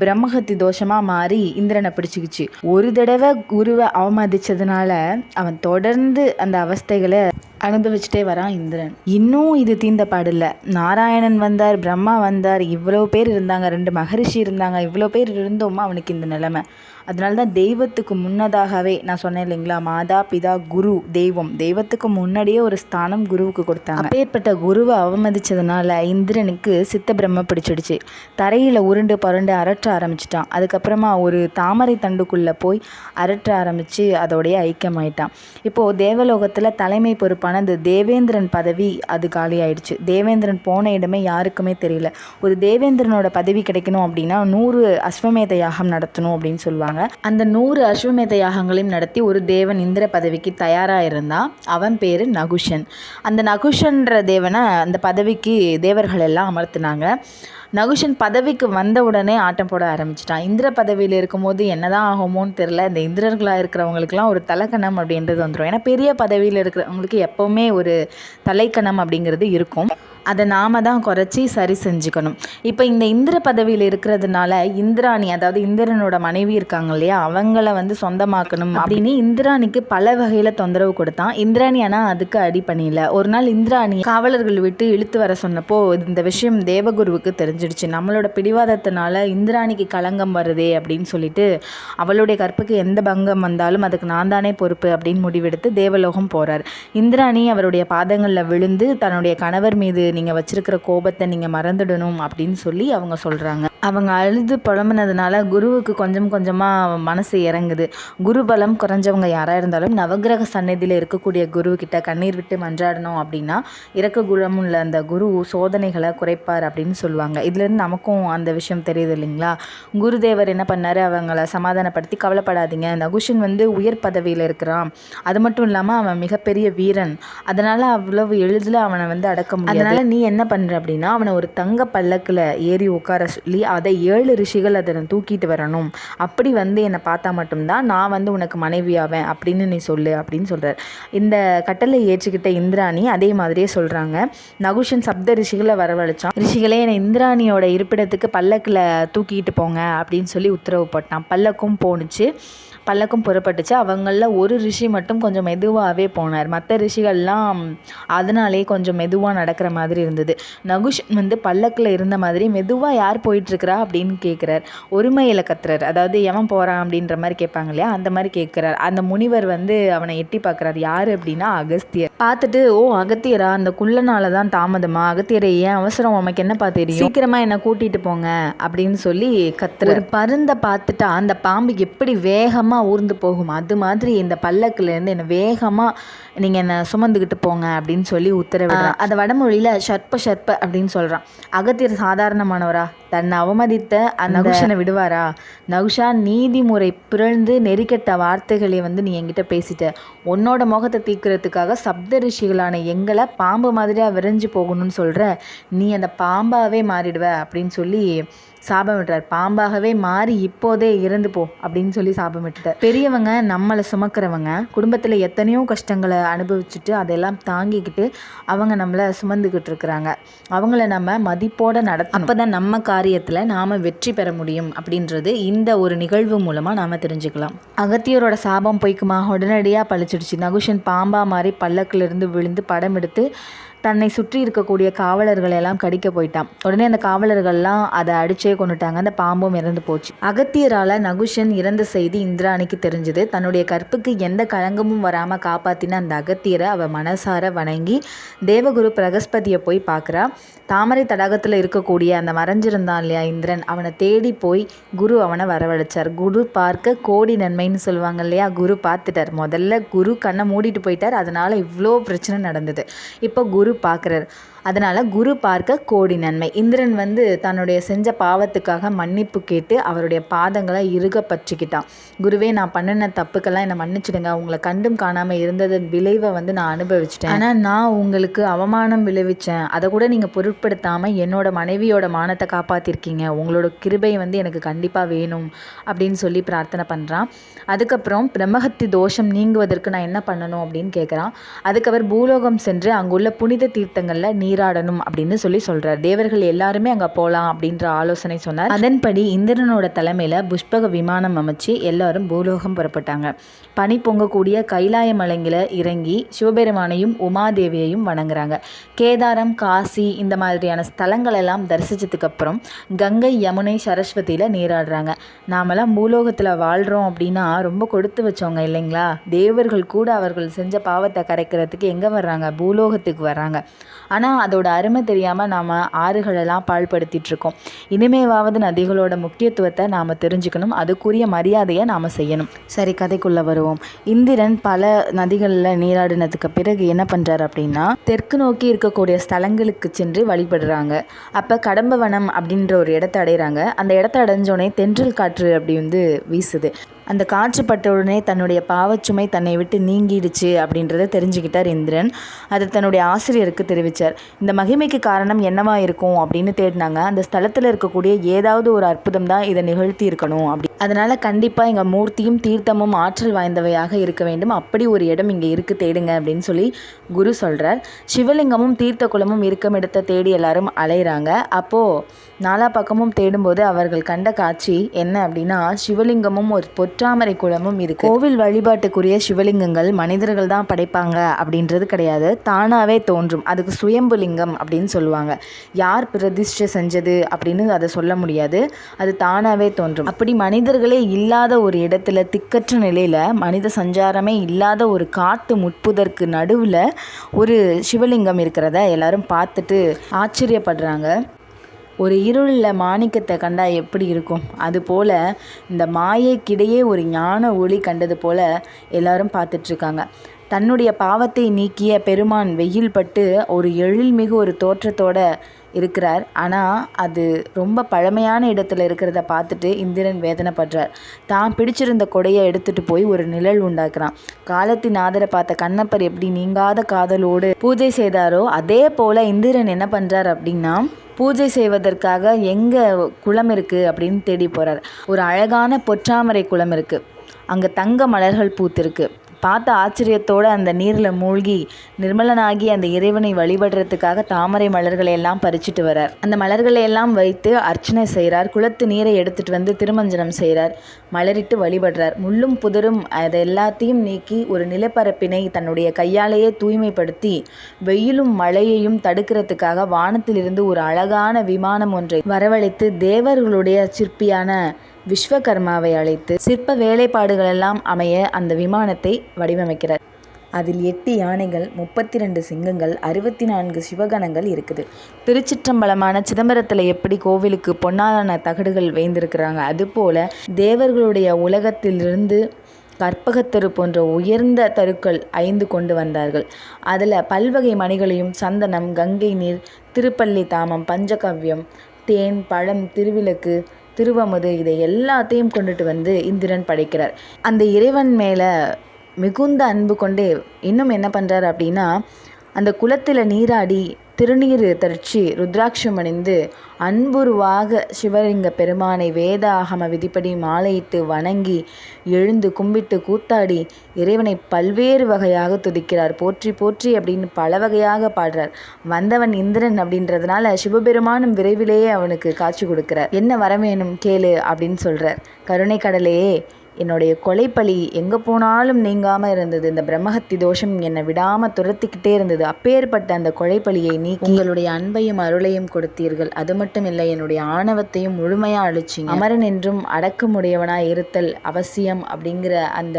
பிரம்மஹத்தி தோஷமாக மாறி இந்திரனை பிடிச்சிக்கிச்சு. ஒரு தடவை குருவை அவமதிச்சதுனால அவன் தொடர்ந்து அந்த அவஸ்தைகளை அனுபவிச்சுட்டே வரான் இந்திரன். இன்னும் இது தீந்த பாடில்ல. நாராயணன் வந்தார் பிரம்மா வந்தார் இவ்வளோ பேர் இருந்தாங்க ரெண்டு மகரிஷி இருந்தாங்க இவ்வளோ பேர் இருந்தோமா அவனுக்கு இந்த நிலைமை. அதனால தான் தெய்வத்துக்கு முன்னதாகவே நான் சொன்னேன் இல்லைங்களா மாதா பிதா குரு தெய்வம். தெய்வத்துக்கு முன்னாடியே ஒரு ஸ்தானம் குருவுக்கு கொடுத்தாங்க. அப்பேற்பட்ட குருவை அவமதிச்சதுனால இந்திரனுக்கு சித்த பிரம்ம பிடிச்சிடுச்சு. தரையில் உருண்டு பருண்டு அரற்ற ஆரம்பிச்சிட்டான். அதுக்கப்புறமா ஒரு தாமரை தண்டுக்குள்ளே போய் அரற்ற ஆரம்பித்து அதோடைய ஐக்கியமாயிட்டான். இப்போது தேவலோகத்தில் தலைமை பொறுப்பான அந்த தேவேந்திரன் பதவி அது காலியாயிடுச்சு தேவேந்திரன் போன இடமே யாருக்குமே தெரியல. ஒரு தேவேந்திரனோட பதவி கிடைக்கணும் அப்படின்னா நூறு அஸ்வமேத யாகம் நடத்தணும் அப்படின்னு சொல்லுவாங்க. அந்த நூறு அஸ்வமேத யாகங்களையும் நடத்தி ஒரு தேவன் இந்திர பதவிக்கு தயாராக இருந்தான் அவன் பேர் நகுஷன். அந்த நகுஷன்ற தேவனை அந்த பதவிக்கு தேவர்கள் எல்லாம் அமர்த்தினாங்க. நகுஷன் பதவிக்கு வந்த உடனே ஆட்டம் போட ஆரம்பிச்சிட்டான். இந்திர பதவியில் இருக்கும்போது என்னதான் ஆகுமோன்னு தெரில இந்த இந்திரர்களாக இருக்கிறவங்களுக்குலாம் ஒரு தலைக்கணம் அப்படின்றது வந்துடும் ஏன்னா பெரிய பதவியில் இருக்கிறவங்களுக்கு எப்போவுமே ஒரு தலைக்கணம் அப்படிங்கிறது இருக்கும். அதை நாம தான் குறைச்சி சரி செஞ்சுக்கணும். இப்போ இந்த இந்திர பதவியில் இருக்கிறதுனால இந்திராணி அதாவது இந்திரனோட மனைவி இருக்காங்க இல்லையா அவங்கள வந்து சொந்தமாக்கணும் அப்படின்னு இந்திராணிக்கு பல வகையில் தொந்தரவு கொடுத்தான். இந்திராணி ஆனால் அதுக்கு அடி பண்ணியில ஒரு நாள் இந்திராணி காவலர்கள் விட்டு இழுத்து வர சொன்னப்போ இந்த விஷயம் தேவகுருவுக்கு தெரிஞ்சிடுச்சு. நம்மளோட பிடிவாதத்தினால இந்திராணிக்கு களங்கம் வருதே அப்படின்னு சொல்லிட்டு அவளுடைய கற்புக்கு எந்த பங்கம் வந்தாலும் அதுக்கு நான் தானே பொறுப்பு அப்படின்னு முடிவெடுத்து தேவலோகம் போகிறார் இந்திராணி அவருடைய பாதங்களில் விழுந்து தன்னுடைய கணவர் மீது நீங்கள் வச்சிருக்கிற கோபத்தை நீங்கள் மறந்துடணும் அப்படின்னு சொல்லி அவங்க சொல்கிறாங்க அவங்க அழுது புலம்புனதுனால குருவுக்கு கொஞ்சம் கொஞ்சமாக மனசு இறங்குது. குரு பலம் குறைஞ்சவங்க யாராக இருந்தாலும் நவகிரக சன்னதியில் இருக்கக்கூடிய குரு கிட்ட கண்ணீர் விட்டு மன்றாடணும் அப்படின்னா இறக்க உள்ள அந்த குரு சோதனைகளை குறைப்பார் அப்படின்னு சொல்லுவாங்க. இதுலேருந்து நமக்கும் அந்த விஷயம் தெரியுது இல்லைங்களா? குருதேவர் என்ன பண்ணார்? அவங்கள சமாதானப்படுத்தி கவலைப்படாதீங்க. நகுஷன் வந்து உயர் பதவியில் இருக்கிறான். அது மட்டும் இல்லாமல் அவன் மிகப்பெரிய வீரன். அதனால் அவ்வளவு எளிதில் அவனை வந்து அடக்க முடியாது. அதனால் நீ என்ன பண்ணுற அப்படின்னா அவனை ஒரு தங்க பல்லக்கில் ஏறி உட்கார சொல்லி அதை ஏழு ரிஷிகள் அதை தூக்கிட்டு வரணும். அப்படி வந்து என்னை பார்த்தா மட்டும்தான் நான் வந்து உனக்கு மனைவியாவேன் அப்படின்னு நீ சொல்லு அப்படின்னு சொல்கிறார் இந்த கட்டளை ஏற்றுக்கிட்ட இந்திராணி அதே மாதிரியே சொல்கிறாங்க நகுஷன் சப்த ரிஷிகளை வரவழைச்சான். ரிஷிகளே என்னை இந்திராணியோட இருப்பிடத்துக்கு பல்லக்கில் தூக்கிட்டு போங்க அப்படின்னு சொல்லி உத்தரவு போட்டான். பல்லக்கும் போணுச்சு. பல்லக்கும் புறப்பட்டுச்சு. அவங்களில் ஒரு ரிஷி மட்டும் கொஞ்சம் மெதுவாகவே போனார். மற்ற ரிஷிகள்லாம் அதனாலே கொஞ்சம் மெதுவாக நடக்கிற மாதிரி இருந்தது. நகுஷன் வந்து பல்லக்கில் இருந்த மாதிரி மெதுவாக யார் போயிட்டுருக்கிறா அப்படின்னு கேட்குறார் ஒருமையில் கத்துறார் அதாவது எவன் போகிறான் அப்படின்ற மாதிரி கேட்பாங்க இல்லையா? அந்த மாதிரி கேட்குறார் அந்த முனிவர் வந்து அவனை எட்டி பார்க்குறாரு. யார் அப்படின்னா அகஸ்தியர். பார்த்துட்டு ஓ அகத்தியரா? அந்த குள்ளனால தான் தாமதமா? அகத்தியரை ஏன் அவசரம்? உனக்கு என்னப்பா தெரியும்? சீக்கிரமாக என்னை கூட்டிகிட்டு போங்க அப்படின்னு சொல்லி கத்துற பருந்தை பார்த்துட்டா அந்த பாம்பு எப்படி வேகமாக ஊர்ந்து போகும். அது மாதிரி இந்த பல்லக்குலேருந்து என்னை வேகமாக நீங்கள் என்னை சுமந்துக்கிட்டு போங்க அப்படின்னு சொல்லி உத்தரவிடுறான் அதை வடமொழியில் ஷர்ப்ப ஷர்ப்ப அப்படின்னு சொல்கிறான் அகத்தியர் சாதாரணமானவரா? தன்னை அவமதித்த அந்த நகுஷனை விடுவாரா? நகுஷா நீதிமுறை பிறழ்ந்து நெறிக்கட்ட வார்த்தைகளை வந்து நீ என்கிட்ட பேசிட்ட. உன்னோட முகத்தை தீர்க்கறதுக்காக சப்த ரிஷிகளான எங்களை பாம்பு மாதிரியாக விரைஞ்சு போகணும்னு சொல்கிற நீ அந்த பாம்பாகவே மாறிடுவ அப்படின்னு சொல்லி சாபம் விட்டுறார் பாம்பாகவே மாறி இப்போதே இறந்து போ அப்படின்னு சொல்லி சாபம் விட்டுட்டார். பெரியவங்க நம்மளை சுமக்கிறவங்க குடும்பத்தில் எத்தனையோ கஷ்டங்களை அனுபவிச்சுட்டு அதெல்லாம் தாங்கிக்கிட்டு அவங்க நம்மளை சுமந்துக்கிட்டு இருக்கிறாங்க. அவங்கள நம்ம மதிப்போட நட அப்போ தான் நம்ம காரியத்தில் நாம் வெற்றி பெற முடியும் அப்படின்றது இந்த ஒரு நிகழ்வு மூலமாக நாம் தெரிஞ்சுக்கலாம். அகத்தியரோட சாபம் பொய்க்குமா? உடனடியாக பழிச்சிடுச்சு. நகுஷன் பாம்பா மாதிரி பல்லக்கிலிருந்து விழுந்து படம் எடுத்து தன்னை சுற்றி இருக்கக்கூடிய காவலர்களை எல்லாம் கடிக்க போயிட்டான். உடனே அந்த காவலர்கள்லாம் அதை அடிச்சே கொண்டுட்டாங்க. அந்த பாம்பும் இறந்து போச்சு. அகத்தியரால் நகுஷன் இறந்த செய்தி இந்திராணிக்கு தெரிஞ்சது. தன்னுடைய கற்புக்கு எந்த களங்கமும் வராமல் காப்பாற்றின அந்த அகத்தியரை அவள் மனசார வணங்கி தேவகுரு பிரகஸ்பதியை போய் பார்க்குறா தாமரை தடாகத்தில் இருக்கக்கூடிய அந்த மறைஞ்சிருந்தான் இல்லையா இந்திரன்? அவனை தேடி போய் குரு அவனை வரவழைச்சார். குரு பார்க்க கோடி நன்மைன்னு சொல்லுவாங்க இல்லையா? குரு பார்த்துட்டார். முதல்ல குரு கண்ணை மூடிட்டு போயிட்டார். அதனால் இவ்வளோ பிரச்சனை நடந்தது. இப்போ குரு பார்க்குறாரு. அதனால் குரு பார்க்க கோடி நன்மை. இந்திரன் வந்து தன்னுடைய செஞ்ச பாவத்துக்காக மன்னிப்பு கேட்டு அவருடைய பாதங்களை இறுக பற்றிக்கிட்டான். குருவே நான் பண்ணின தப்புக்கெல்லாம் என்னை மன்னிச்சிடுங்க. உங்களை கண்டும் காணாமல் இருந்ததன் விளைவை வந்து நான் அனுபவிச்சிட்டேன். ஆனால் நான் உங்களுக்கு அவமானம் விளைவிச்சேன். அதை கூட நீங்கள் பொருட்படுத்தாமல் என்னோட மனைவியோட மானத்தை காப்பாற்றிருக்கீங்க உங்களோட கிருபை வந்து எனக்கு கண்டிப்பாக வேணும் அப்படின்னு சொல்லி பிரார்த்தனை பண்ணுறான் அதுக்கப்புறம் பிரம்மஹத்தி தோஷம் நீங்குவதற்கு நான் என்ன பண்ணணும் அப்படின்னு கேட்குறான் அதுக்கு அவர் பூலோகம் சென்று அங்குள்ள புனித தீர்த்தங்களில் நீர் நீராடணும் அப்படின்னு சொல்லி சொல்கிறார் தேவர்கள் எல்லாருமே அங்கே போகலாம் அப்படின்ற ஆலோசனை சொன்னார். அதன்படி இந்திரனோட தலைமையில் புஷ்பக விமானம் அமைச்சு எல்லாரும் பூலோகம் புறப்பட்டாங்க. பனி பொங்கக்கூடிய கைலாய மலைங்கில இறங்கி சிவபெருமானையும் உமாதேவியையும் வணங்குறாங்க. கேதாரம் காசி இந்த மாதிரியான ஸ்தலங்கள் எல்லாம் தரிசிச்சதுக்கு அப்புறம் கங்கை யமுனை சரஸ்வதியில் நீராடுறாங்க. நாமெல்லாம் பூலோகத்தில் வாழ்கிறோம் அப்படின்னா ரொம்ப கொடுத்து வச்சவங்க இல்லைங்களா? தேவர்கள் கூட அவர்கள் செஞ்ச பாவத்தை கரைக்கிறதுக்கு எங்கே வர்றாங்க? பூலோகத்துக்கு வர்றாங்க. ஆனால் அதோட அருமை தெரியாமல் நாம் ஆறுகளெல்லாம் பாழ்படுத்திட்டு இருக்கோம். இனிமேவாவது நதிகளோட முக்கியத்துவத்தை நாம் தெரிஞ்சுக்கணும். அதுக்குரிய மரியாதையை நாம் செய்யணும். சரி கதைக்குள்ளே வருவோம். இந்திரன் பல நதிகளில் நீராடினதுக்கு பிறகு என்ன பண்ணுறாரு அப்படின்னா தெற்கு நோக்கி இருக்கக்கூடிய ஸ்தலங்களுக்கு சென்று வழிபடுறாங்க. அப்போ கடம்பவனம் அப்படின்ற ஒரு இடத்த அடைகிறாங்க அந்த இடத்த அடைஞ்சோடனே தென்றல் காற்று அப்படி வந்து வீசுது. அந்த காற்று பட்ட உடனே தன்னுடைய பாவச்சுமை தன்னை விட்டு நீங்கிடுச்சு அப்படின்றத தெரிஞ்சுக்கிட்டார் இந்திரன். அதை தன்னுடைய ஆசிரியருக்கு தெரிவித்தார் இந்த மகிமைக்கு காரணம் என்னவா இருக்கும் அப்படின்னு தேடினாங்க. அந்த ஸ்தலத்தில் இருக்கக்கூடிய ஏதாவது ஒரு அற்புதம் தான் இதை நிகழ்த்தி இருக்கணும் அப்படி. அதனால் கண்டிப்பாக எங்கள் மூர்த்தியும் தீர்த்தமும் ஆற்றல் வாய்ந்தவையாக இருக்க வேண்டும். அப்படி ஒரு இடம் இங்கே இருக்குது தேடுங்க அப்படின்னு சொல்லி குரு சொல்கிறார் சிவலிங்கமும் தீர்த்த குளமும் இருக்கும் இடத்த தேடி எல்லாரும் அலையிறாங்க. அப்போது நாலா பக்கமும் தேடும்போது அவர்கள் கண்ட காட்சி என்ன அப்படின்னா சிவலிங்கமும் ஒரு பொற்றாமரை குளமும் இருக்கு. கோவில் வழிபாட்டுக்குரிய சிவலிங்கங்கள் மனிதர்கள் தான் படைப்பாங்க அப்படின்றது கிடையாது. தானாகவே தோன்றும். அதுக்கு சுயம்பு லிங்கம் அப்படின்னு சொல்லுவாங்க. யார் பிரதிஷ்டை செஞ்சது அப்படின்னு அதை சொல்ல முடியாது. அது தானாகவே தோன்றும். அப்படி மனிதர்களே இல்லாத ஒரு இடத்துல திக்கற்ற நிலையில் மனித சஞ்சாரமே இல்லாத ஒரு காட்டு முட்புதற்கு நடுவில் ஒரு சிவலிங்கம் இருக்கிறத எல்லாரும் பார்த்துட்டு ஆச்சரியப்படுறாங்க. ஒரு இருளில் மாணிக்கத்தை கண்டா எப்படி இருக்கும்? அதுபோல் இந்த மாயைக்கிடையே ஒரு ஞான ஒளி கண்டது போல எல்லாரும் பார்த்துட்ருக்காங்க. தன்னுடைய பாவத்தை நீக்கிய பெருமான் வெயில் பட்டு ஒரு எழில்மிகு ஒரு தோற்றத்தோட இருக்கிறார். ஆனால் அது ரொம்ப பழமையான இடத்துல இருக்கிறத பார்த்துட்டு இந்திரன் வேதனைப்படுறார். தான் பிடிச்சிருந்த கொடையை எடுத்துட்டு போய் ஒரு நிழல் உண்டாக்குறான். காலத்தின் ஆதரை பார்த்த கண்ணப்பர் எப்படி நீங்காத காதலோடு பூஜை செய்தாரோ அதே போல் இந்திரன் என்ன பண்ணுறார் அப்படின்னா பூஜை செய்வதற்காக எங்கே குளம் இருக்குது அப்படின்னு தேடி போகிறார் ஒரு அழகான பொற்றாமரை குளம் இருக்குது அங்கே தங்க மலர்கள் பூத்திருக்கு. பார்த்த ஆச்சரியத்தோடு அந்த நீரில் மூழ்கி நிர்மலனாகி அந்த இறைவனை வழிபடுறதுக்காக தாமரை மலர்களை எல்லாம் பறிச்சுட்டு வரார். அந்த மலர்களை எல்லாம் வைத்து அர்ச்சனை செய்கிறார். குளத்து நீரை எடுத்துட்டு வந்து திருமஞ்சனம் செய்கிறார். மலரிட்டு வழிபடுறார். முள்ளும் புதரும் அதை எல்லாத்தையும் நீக்கி ஒரு நிலப்பரப்பினை தன்னுடைய கையாலேயே தூய்மைப்படுத்தி வெயிலும் மழையையும் தடுக்கிறதுக்காக வானத்திலிருந்து ஒரு அழகான விமானம் ஒன்றை வரவழைத்து தேவர்களுடைய சிற்பியான விஸ்வகர்மாவை அழைத்து சிற்ப வேலைப்பாடுகளெல்லாம் அமைய அந்த விமானத்தை வடிவமைக்கிறார். அதில் எட்டு யானைகள் முப்பத்தி ரெண்டு சிங்கங்கள் அறுபத்தி நான்கு சிவகணங்கள் இருக்குது. திருச்சிற்றம்பலமான சிதம்பரத்தில் எப்படி கோவிலுக்கு பொன்னாலான தகடுகள் வேந்திருக்கிறாங்க அதுபோல் தேவர்களுடைய உலகத்திலிருந்து கற்பகத்தரு போன்ற உயர்ந்த தருக்கள் ஐந்து கொண்டு வந்தார்கள். அதில் பல்வகை மணிகளையும் சந்தனம் கங்கை நீர் திருப்பள்ளி தாமம் பஞ்சகவ்யம் தேன் பழம் திருவிளக்கு திருவமுது இதை எல்லாத்தையும் கொண்டுட்டு வந்து இந்திரன் படைக்கிறார். அந்த இறைவன் மேலே மிகுந்த அன்பு கொண்டே இன்னும் என்ன பண்ணுறார் அப்படின்னா அந்த குளத்தில் நீராடி திருநீர் தரிச்சு ருத்ராட்சம் அணிந்து அன்புருவாக சிவலிங்க பெருமானை வேத ஆகம விதிப்படி மாலையிட்டு வணங்கி எழுந்து கும்பிட்டு கூத்தாடி இறைவனை பல்வேறு வகையாக துதிக்கிறார். போற்றி போற்றி அப்படின்னு பல வகையாக பாடுறார். வந்தவன் இந்திரன் அப்படின்றதுனால சிவபெருமானும் விரைவிலேயே அவனுக்கு காட்சி கொடுக்கிறார். என்ன வர வேணும் கேளு அப்படின்னு சொல்கிறார் கருணை கடலையே என்னுடைய கொலைப்பழி எங்கே போனாலும் நீங்காமல் இருந்தது. இந்த பிரம்மஹத்தி தோஷம் என்னை விடாமல் துரத்திக்கிட்டே இருந்தது. அப்பேற்பட்ட அந்த கொலைப்பழியை நீ உங்களுடைய அன்பையும் அருளையும் கொடுத்தீர்கள். அது மட்டும் இல்லை என்னுடைய ஆணவத்தையும் முழுமையாக அழிச்சிங்க. அமரன் என்றும் அடக்கமுடையவனாய் இருத்தல் அவசியம் அப்படிங்கிற அந்த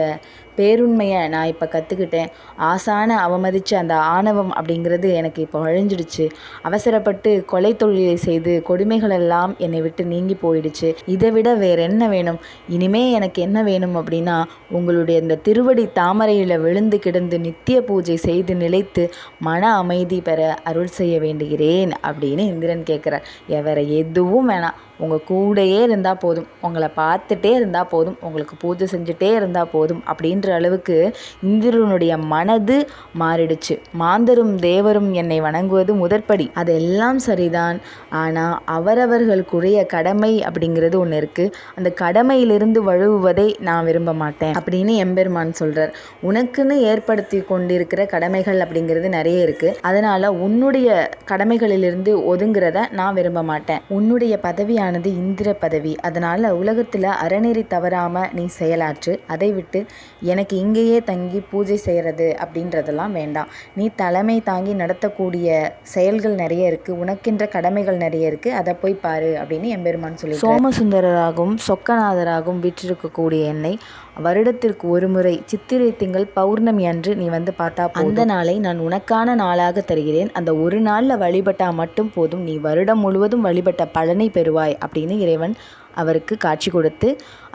பேருண்மையை நான் இப்போ கற்றுக்கிட்டேன் ஆசான அவமதித்த அந்த ஆணவம் அப்படிங்கிறது எனக்கு இப்போ அழிஞ்சிடுச்சு அவசரப்பட்டு கொலை தொழிலை செய்து கொடுமைகளெல்லாம் என்னை விட்டு நீங்கி போயிடுச்சு. இதை விட வேற என்ன வேணும்? இனிமே எனக்கு என்ன வேணும் அப்படின்னா உங்களுடைய இந்த திருவடி தாமரையில் விழுந்து கிடந்து நித்திய பூஜை செய்து நிலைத்து மன அமைதி பெற அருள் செய்ய வேண்டுகிறேன் அப்படின்னு இந்திரன் கேட்குறார் வேற எதுவும் வேணாம். உங்கள் கூடையே இருந்தால் போதும். உங்களை பார்த்துட்டே இருந்தால் போதும். உங்களுக்கு பூஜை செஞ்சுட்டே இருந்தால் போதும். அப்படின்ற அளவுக்கு இந்திரனுடைய மனது மாறிடுச்சு. மாந்தரும் தேவரும் என்னை வணங்குவது முதற்படி. அதெல்லாம் சரிதான். ஆனால் அவரவர்களுக்குரிய கடமை அப்படிங்கிறது ஒன்று இருக்குது அந்த கடமையிலிருந்து வழுவுவதை நான் விரும்ப மாட்டேன். அப்படின்னு எம்பெருமான் சொல்கிறார் உனக்குன்னு ஏற்படுத்தி கொண்டிருக்கிற கடமைகள் அப்படிங்கிறது நிறைய இருக்குது அதனால் உன்னுடைய கடமைகளிலிருந்து ஒதுங்கிறத நான் விரும்ப மாட்டேன். உன்னுடைய பதவியான பதவியானது இந்திர பதவி அதனால் உலகத்தில் அறநெறி தவறாமல் நீ செயலாற்று. அதை விட்டு எனக்கு இங்கேயே தங்கி பூஜை செய்கிறது அப்படின்றதெல்லாம் வேண்டாம். நீ தலைமை தாங்கி நடத்தக்கூடிய செயல்கள் நிறைய இருக்குது உனக்கென்ற கடமைகள் நிறைய இருக்குது அதை போய் பாரு அப்படின்னு எம்பெருமான் சொல்லி சோமசுந்தரராகவும் சொக்கநாதராகவும் விற்றிருக்கக்கூடிய என்னை வருடத்திற்கு ஒரு முறை சித்திரை திங்கள் பௌர்ணமி அன்று நீ வந்து பார்த்தா அந்த நாளை நான் உனக்கான நாளாக தருகிறேன். அந்த ஒரு நாளில் வழிபட்டால் மட்டும் போதும். நீ வருடம் முழுவதும் வழிபட்ட பலனை பெறுவாய் அப்படின்னு இறைவன் அவருக்கு காட்சி கொடுத்து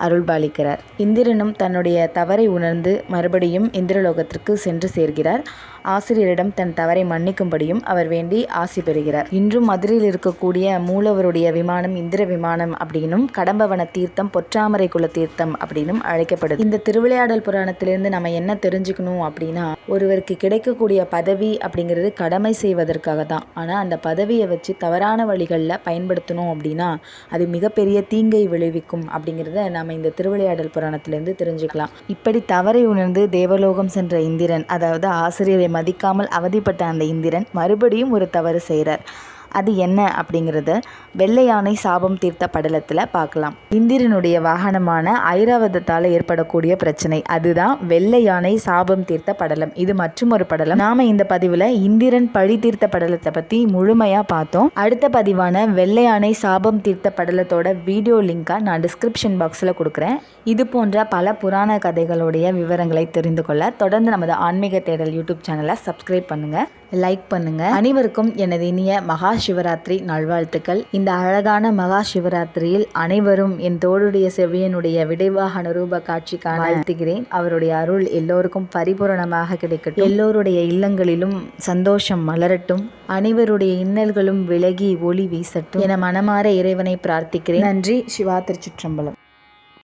அருள்பாலிக்கிறார். இந்திரனும் தன்னுடைய தவறை உணர்ந்து மறுபடியும் இந்திரலோகத்திற்கு சென்று சேர்கிறார். ஆசிரியரிடம் தன் தவறை மன்னிக்கும்படியும் அவர் வேண்டி ஆசி பெறுகிறார். இன்றும் மதுரையில் இருக்கக்கூடிய மூலவருடைய விமானம் இந்திர விமானம் அப்படின்னும் கடம்பவன தீர்த்தம் பொற்றாமரை குல தீர்த்தம் அப்படின்னும் அழைக்கப்படுது. இந்த திருவிளையாடல் புராணத்திலிருந்து நம்ம என்ன தெரிஞ்சுக்கணும் அப்படின்னா ஒருவருக்கு கிடைக்கக்கூடிய பதவி அப்படிங்கிறது கடமை செய்வதற்காக தான். ஆனால் அந்த பதவியை வச்சு தவறான வழிகளில் பயன்படுத்தணும் அப்படின்னா அது மிகப்பெரிய தீங்கை விளைவிக்கும் அப்படிங்கிறத நம்ம இந்த திருவிளையாடல் புராணத்திலிருந்து தெரிஞ்சுக்கலாம். இப்படி தவறை உணர்ந்து தேவலோகம் சென்ற இந்திரன் அதாவது ஆசிரியரை மதிக்காமல் அவதிப்பட்ட அந்த இந்திரன் மறுபடியும் ஒரு தவறு செய்கிறார். அது என்ன அப்படிங்கிறத வெள்ளை யானை சாபம் தீர்த்த படலத்தில் பார்க்கலாம். இந்திரனுடைய வாகனமான ஐராவதத்தால் ஏற்படக்கூடிய பிரச்சனை அதுதான் வெள்ளை யானை சாபம் தீர்த்த படலம். இது மற்றும் ஒரு படலம். நாம இந்த பதிவில் இந்திரன் பழி தீர்த்த படலத்தை பற்றி முழுமையாக பார்த்தோம். அடுத்த பதிவான வெள்ளை யானை சாபம் தீர்த்த படலத்தோட வீடியோ லிங்கை நான் டிஸ்கிரிப்ஷன் பாக்ஸில் கொடுக்குறேன். இது போன்ற பல புராண கதைகளுடைய விவரங்களை தெரிந்து கொள்ள தொடர்ந்து நமது ஆன்மீக தேடல் யூடியூப் சேனலை சப்ஸ்கிரைப் பண்ணுங்கள் லைக் பண்ணுங்க. அனைவருக்கும் எனது இனிய மகா சிவராத்திரி நல்வாழ்த்துக்கள். இந்த அழகான மகா சிவராத்திரியில் அனைவரும் என் தோளுடைய செவியனுடைய விடைவாகன ரூப காட்சிக்கான வாழ்த்துகிறேன். அவருடைய அருள் எல்லோருக்கும் பரிபூரணமாக கிடைக்கட்டும். எல்லோருடைய இல்லங்களிலும் சந்தோஷம் மலரட்டும். அனைவருடைய இன்னல்களும் விலகி ஒளி வீசட்டும். என மனமாற இறைவனை பிரார்த்திக்கிறேன். நன்றி. சிவா திருச்சிற்றம்பலம்.